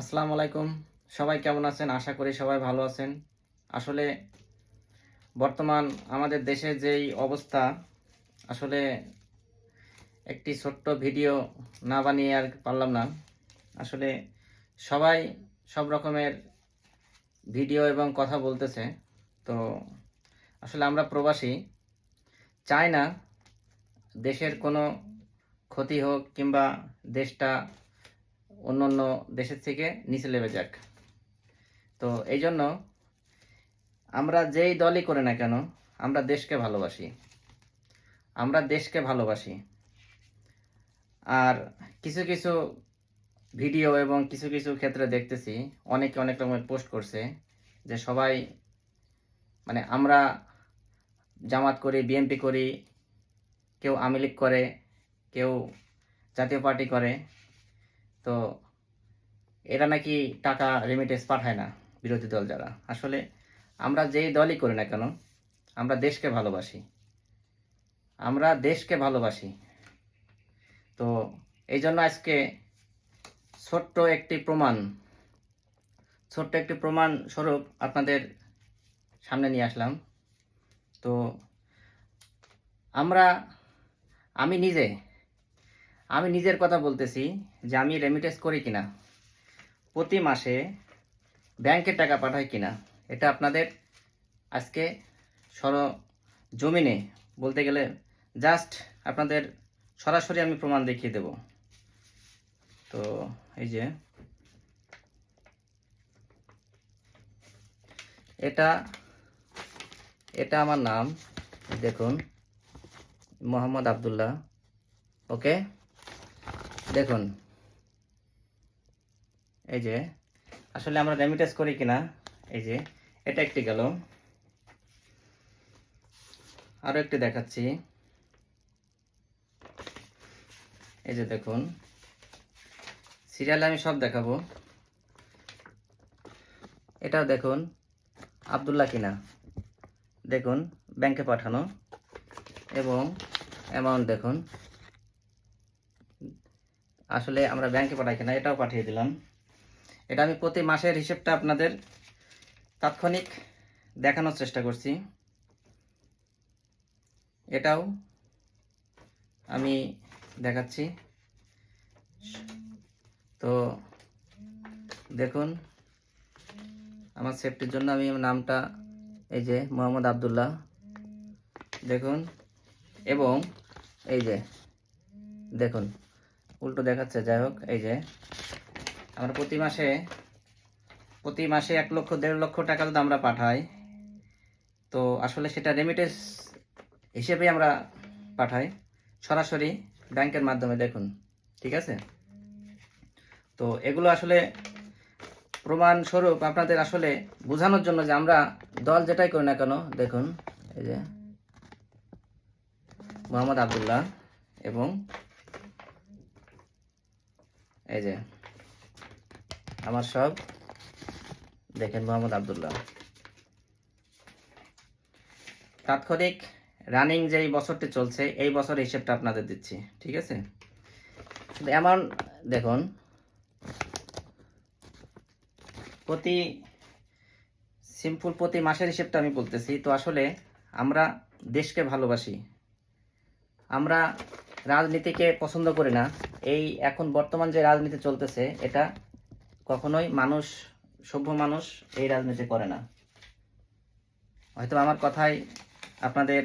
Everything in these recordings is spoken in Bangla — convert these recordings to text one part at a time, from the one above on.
আসসালামু আলাইকুম। সবাই কেমন আছেন? আশা করি সবাই ভালো আছেন। আসলে বর্তমান আমাদের দেশের যেই অবস্থা, আসলে একটি ছোট্ট ভিডিও না বানিয়ে আর পারলাম না। আসলে সবাই সব রকমের ভিডিও এবং কথা বলতেছে। তো আসলে আমরা প্রবাসী। চাই না দেশের কোনো ক্ষতি হোক কিংবা দেশটা অন্য অন্য দেশের থেকে নিচে নেমে যাক। তো এই জন্য আমরা যেই দলই করে না কেন, আমরা দেশকে ভালোবাসি। আমরা দেশকে ভালোবাসি। আর কিছু কিছু ভিডিও এবং কিছু কিছু ক্ষেত্রে দেখতেছি, অনেকে অনেক রকমের পোস্ট করছে যে সবাই মানে আমরা জামাত করি, বিএনপি করি, কেউ আওয়ামী লীগ করে, কেউ জাতীয় পার্টি করে তো এরা নাকি টাকা রেমিটেন্স পাঠায় না বিরোধী দল যারা। আসলে আমরা যেই দলই করি না কেন, আমরা দেশকে ভালোবাসি। আমরা দেশকে ভালোবাসি। তো এই জন্য আজকে ছোট্ট একটি প্রমাণ, ছোট্ট একটি প্রমাণ স্বরূপ আপনাদের সামনে নিয়ে আসলাম। তো আমরা, আমি নিজে আমি নিজের কথা বলতেছি যে আমি রেমিটেন্স করি কিনা। প্রতি মাসে ব্যাংকে টাকা পাঠাই কিনা, এটা আপনাদের আজকে সর জমিনে বলতে গেলে জাস্ট আপনাদের সরাসরি আমি প্রমাণ দেখিয়ে দেব। তো এই যে, এটা এটা আমার নাম, দেখুন, মোহাম্মদ আবদুল্লাহ ওকে দেখুন। এই যে, আসলে আমরা রেমিটেন্স করি কিনা? এই যে, এটা একটি গেল। আরও একটি দেখাচ্ছি। এই যে দেখুন সিরিয়ালে আমি সব দেখাবো। এটাও দেখুন, আবদুল্লাহ কিনা? দেখুন ব্যাংকে পাঠানো। এবং অ্যামাউন্ট দেখুন আসলে আমরা ব্যাংকে পাঠাই কিনা, এটাও পাঠিয়ে দিলাম। এটা আমি প্রতি মাসের হিসেবটা আপনাদের তাৎক্ষণিক দেখানোর চেষ্টা করছি। এটাও আমি দেখাচ্ছি। তো দেখুন, আমার সেফটির জন্য আমি নামটা, এই যে মোহাম্মদ আবদুল্লাহ, দেখুন, এবং এই যে, দেখুন উল্টো দেখাচ্ছে, যাই হোক, এই যে। আমরা প্রতি মাসে প্রতি মাসে এক লক্ষ, দেড় লক্ষ টাকা যদি আমরা পাঠাই, তো আসলে সেটা রেমিটেন্স হিসেবে আমরা পাঠাই। সরাসরি ব্যাংকের মাধ্যমে, দেখুন, ঠিক আছে? তো এগুলো আসলে প্রমাণ স্বরূপ আপনাদের আসলে বোঝানোর জন্য যে আমরা দল যেটাই করি না কেন, দেখুন, এই যে মোহাম্মদ আবদুল্লাহ এবং এই যে, আমার সব। দেখেন মোহাম্মদ আবদুল্লাহ। তাৎক্ষণিক রানিং যেই বছরটি চলছে, এই বছর হিসেবটা আপনাদের দিচ্ছি, ঠিক আছে? এমন, দেখুন, প্রতি সিম্পল প্রতি মাসের হিসেবটা আমি বলতেছি, তো আসলে আমরা দেশকে ভালোবাসি। আমরা রাজনীতিকে পছন্দ করি না। এই এখন বর্তমান যে রাজনীতি চলতেছে, এটা কখনোই মানুষ, সভ্য মানুষ এই রাজনীতি করে না। হয়তো আমার কথায় আপনাদের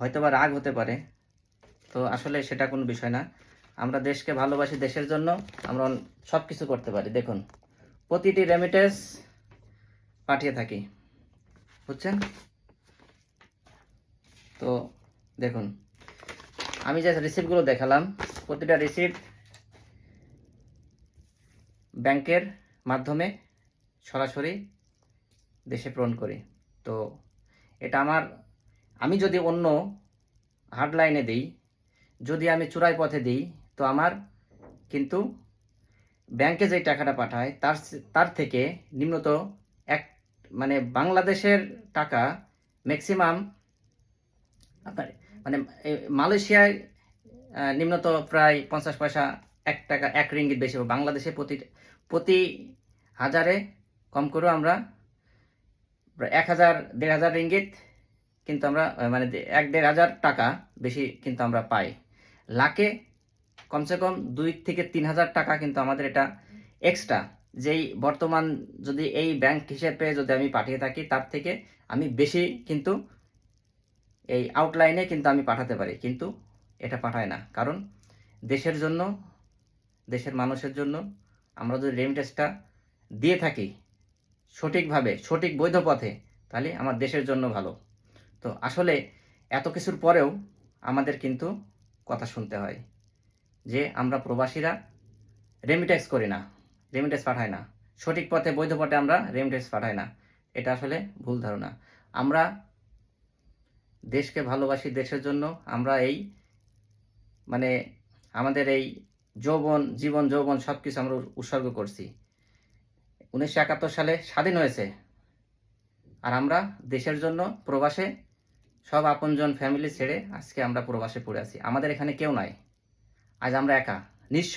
হয়তোবা রাগ হতে পারে, তো আসলে সেটা কোনো বিষয় না। আমরা দেশকে ভালোবাসি দেশের জন্য, আমরা সব কিছু করতে পারি। দেখুন, প্রতিটি রেমিটেন্স পাঠিয়ে থাকি, বুঝছেন? তো দেখুন আমি যে রিসিপ্টগুলো দেখালাম। প্রতিটা রিসিপ্ট ব্যাংকের মাধ্যমে সরাসরি দেশে প্রেরণ করি। তো এটা আমার, আমি যদি অন্য হার্ড লাইনে দিই, যদি আমি চূড়াই পথে দিই, তো আমার কিন্তু ব্যাংকে যে টাকাটা পাঠায়, তার তার থেকে নিম্নত এক মানে বাংলাদেশের টাকা ম্যাক্সিমাম আপনার মানে মালয়েশিয়ায় নিম্নত প্রায় পঞ্চাশ পয়সা এক টাকা, এক রিঙ্গিত বেশি হবে। বাংলাদেশে প্রতি প্রতি হাজারে কম করেও আমরা এক হাজার, দেড় হাজার রিঙ্গিত কিন্তু আমরা মানে এক দেড় হাজার টাকা বেশি কিন্তু আমরা পাই লাখে কমসে কম দুই থেকে তিন হাজার টাকা কিন্তু আমাদের এটা এক্সট্রা যেই বর্তমান যদি এই ব্যাংক হিসেবে যদি আমি পাঠিয়ে থাকি, তার থেকে আমি বেশি কিন্তু এই আউটলাইনে কিন্তু আমি পাঠাতে পারি, কিন্তু এটা পাঠায় না। কারণ দেশের জন্য, দেশের মানুষের জন্য আমরা যদি রেমিটেন্সটা দিয়ে থাকি সঠিকভাবে, সঠিক বৈধ পথে তাহলে আমার দেশের জন্য ভালো। তো আসলে এত কিছুর পরেও আমাদের কিন্তু কথা শুনতে হয় যে আমরা প্রবাসীরা রেমিটেন্স করি না রেমিটেন্স পাঠাই না। সঠিক পথে, বৈধ পথে আমরা রেমিটেন্স পাঠাই না। এটা আসলে ভুল ধারণা। আমরা দেশকে ভালোবাসি দেশের জন্য আমরা এই মানে আমাদের এই যৌবন, জীবন, যৌবন সব কিছু আমরা উৎসর্গ করছি। উনিশশো একাত্তর সালে স্বাধীন হয়েছে। আর আমরা দেশের জন্য প্রবাসে সব আপনজন ফ্যামিলি ছেড়ে আজকে আমরা প্রবাসে পড়ে আছি। আমাদের এখানে কেউ নাই। আজ আমরা একা, নিঃস্ব।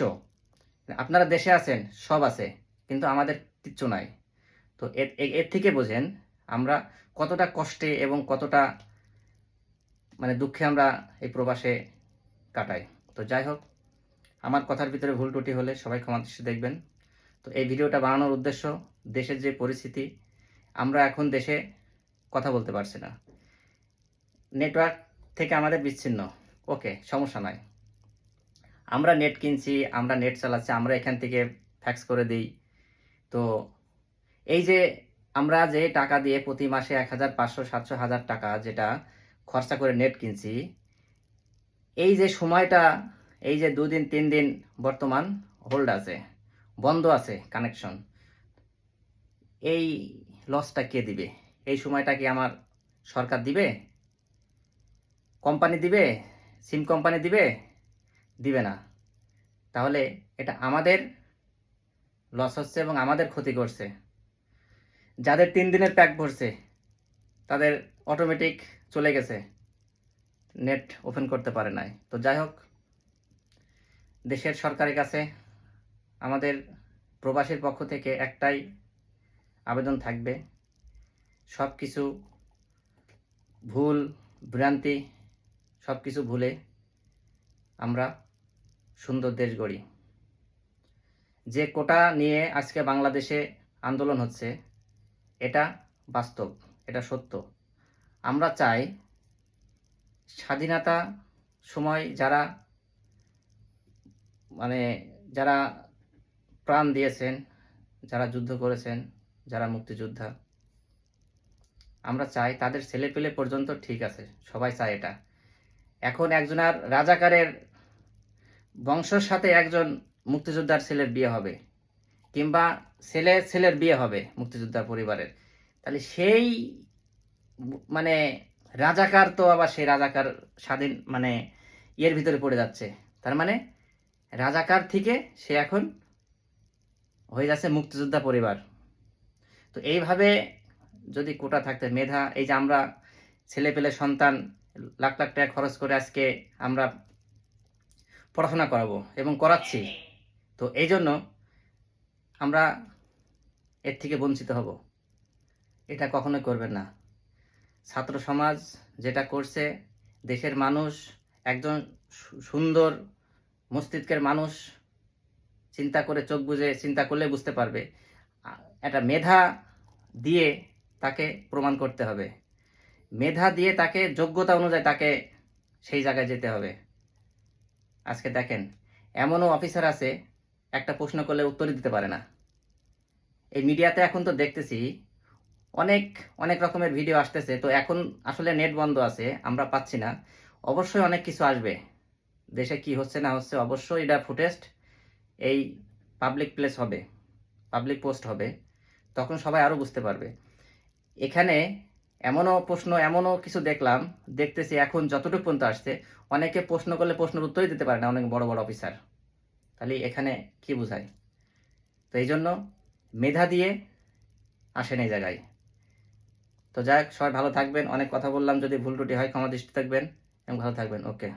আপনারা দেশে আছেন, সব আছে, কিন্তু আমাদের কিচ্ছু নাই। তো এর থেকে বোঝেন আমরা কতটা কষ্টে এবং কতটা মানে দুঃখে আমরা এই প্রবাসে কাটাই। তো যাই হোক, আমার কথার ভিতরে ভুল ত্রুটি হলে সবাই ক্ষমা দৃষ্টি দেখবেন। তো এই ভিডিওটা বানানোর উদ্দেশ্য, দেশের যে পরিস্থিতি, আমরা এখন দেশে কথা বলতে পারছি না। নেটওয়ার্ক থেকে আমাদের বিচ্ছিন্ন। ওকে, সমস্যা নাই। আমরা নেট কিনছি, আমরা নেট চালাচ্ছি, আমরা এখান থেকে ফ্যাক্স করে দিই। তো এই যে আমরা যে টাকা দিয়ে প্রতি মাসে এক হাজার পাঁচশো, সাতশো, হাজার টাকা যেটা খরচা করে নেট কিনছি। এই যে সময়টা, এই যে দুদিন তিন দিন বর্তমান হোল্ড আছে, বন্ধ আছে কানেকশন এই লসটা কে দিবে? এই সময়টা কি আমার সরকার দিবে? কোম্পানি দিবে? সিম কোম্পানি দিবে? দিবে না। তাহলে এটা আমাদের লস হচ্ছে এবং আমাদের ক্ষতি করছে। যাদের তিন দিনের প্যাক ভরছে, তাদের অটোমেটিক চলে গেছে। নেট ওপেন করতে পারে নাই। তো যাই হোক, দেশের সরকারের কাছে আমাদের প্রবাসীর পক্ষ থেকে একটাই আবেদন থাকবে। সব কিছু ভুল, ভ্রান্তি সব কিছু ভুলে আমরা সুন্দর দেশ গড়ি। যে কোটা নিয়ে আজকে বাংলাদেশে আন্দোলন হচ্ছে, এটা বাস্তব, এটা সত্য। আমরা চাই স্বাধীনতা সময় যারা মানে যারা প্রাণ দিয়েছেন, যারা যুদ্ধ করেছেন, যারা মুক্তিযোদ্ধা, আমরা চাই তাদের ছেলে পেলে পর্যন্ত ঠিক আছে, সবাই চায় এটা। এখন একজনের রাজাকারের বংশের সাথে একজন মুক্তিযোদ্ধার ছেলের বিয়ে হবে, কিংবা ছেলে, ছেলের বিয়ে হবে মুক্তিযোদ্ধার পরিবারের, তাহলে সেই মানে রাজাকার তো আবার সেই রাজাকার স্বাধীন মানে ইয়ের ভিতরে পড়ে যাচ্ছে। তার মানে রাজাকার থেকে সে এখন হয়ে যাচ্ছে মুক্তিযোদ্ধা পরিবার। তো এইভাবে যদি কোটা থাকতে, মেধা, এই যে আমরা ছেলে পেলে সন্তান, লাখ লাখ টাকা খরচ করে আজকে আমরা পড়াশোনা করাবো এবং করাচ্ছি, তো এই জন্য আমরা এর থেকে বঞ্চিত হব। এটা কখনোই করবেন না। ছাত্র সমাজ যেটা করছে, দেশের মানুষ, একজন সুন্দর মস্তিষ্কের মানুষ চিন্তা করে চোখ বুঝে চিন্তা করলে বুঝতে পারবে। একটা মেধা দিয়ে তাকে প্রমাণ করতে হবে। মেধা দিয়ে তাকে, যোগ্যতা অনুযায়ী তাকে সেই জায়গায় যেতে হবে। আজকে দেখেন, এমনও অফিসার আছে, একটা প্রশ্ন করলে উত্তরই দিতে পারে না। এই মিডিয়াতে এখন তো দেখতেছি অনেক অনেক রকমের ভিডিও আসতেছে। তো এখন আসলে নেট বন্ধ আছে, আমরা পাচ্ছি না। অবশ্যই অনেক কিছু আসবে। দেশে কি হচ্ছে না হচ্ছে অবশ্যই এটা ফুটেস্ট এই পাবলিক প্লেস হবে পাবলিক পোস্ট হবে। তখন সবাই আরও বুঝতে পারবে। এখানে এমনও প্রশ্ন, এমনও কিছু দেখলাম, দেখতেছি এখন যতটুকু পর্যন্ত আসছে, অনেকে প্রশ্ন করলে প্রশ্নের উত্তরই দিতে পারে না অনেক বড় বড় অফিসার তাহলে এখানে কি বোঝায়? তো এই জন্য মেধা দিয়ে আসেন এই জায়গায়। তো যাই হোক, সবাই ভালো থাকবেন। অনেক কথা বললাম যদি ভুল ত্রুটি হয় ক্ষমা দৃষ্টি থাকবেন এবং ভালো থাকবেন। ওকে।